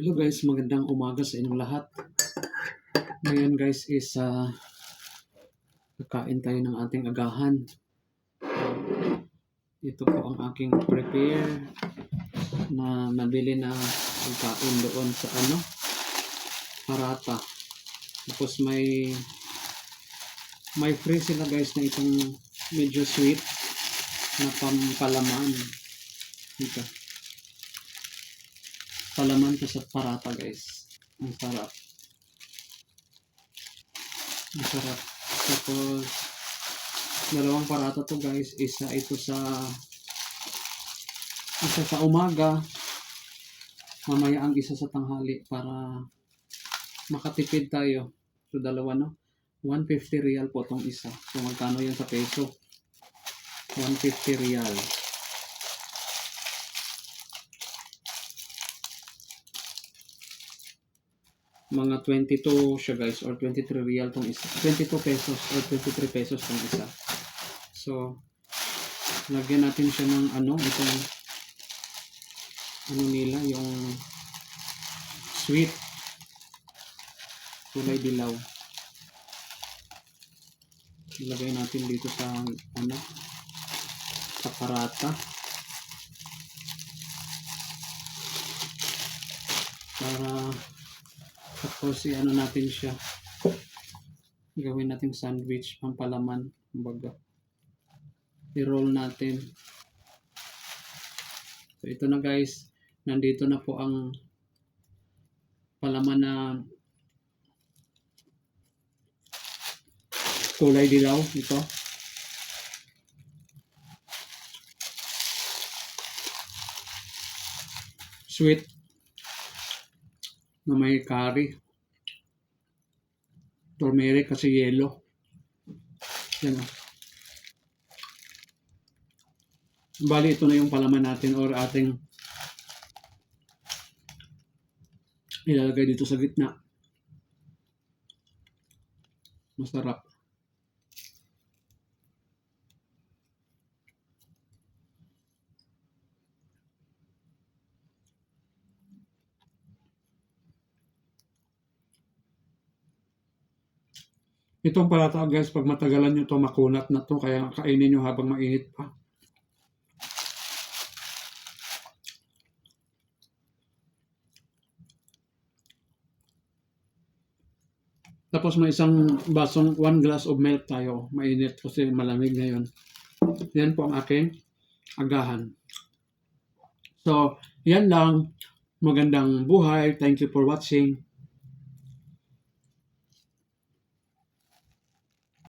Hello guys, magandang umaga sa inyong lahat. Ngayon guys is uh, kakain tayo ng ating agahan. Ito po ang aking prepare na nabili na pagkain doon sa ano, parata. Tapos may may free sila guys na itong medyo sweet na pampalaman. Ito palaman ko sa parata guys. Ang sarap. Ang sarap. Tapos, dalawang parata to guys. Isa ito sa isa sa umaga. Mamaya ang isa sa tanghali para makatipid tayo. So, dalawa no? 150 real po tong isa. So, magkano yan sa peso? 150 real. Mga 22 siya guys or 23 real tong isa. 22 pesos or 23 pesos tong isa. So lagyan natin siya ng ano itong ano nila yung sweet kulay dilaw. Ilagay natin dito sa ano sa parata. Para tapos i-ano natin siya. Gawin natin sandwich, pampalaman, kumbaga. I-roll natin. So ito na guys, nandito na po ang palaman na kulay dilaw ito. Sweet na may curry. Turmeric kasi yellow. Yan o. Bali, ito na yung palaman natin or ating ilalagay dito sa gitna. Masarap. Itong palata guys, pag matagalan nyo to makunat na to, kaya kainin nyo habang mainit pa. Tapos may isang basong, one glass of milk tayo. Mainit kasi malamig ngayon. Yan po ang aking agahan. So, yan lang. Magandang buhay. Thank you for watching.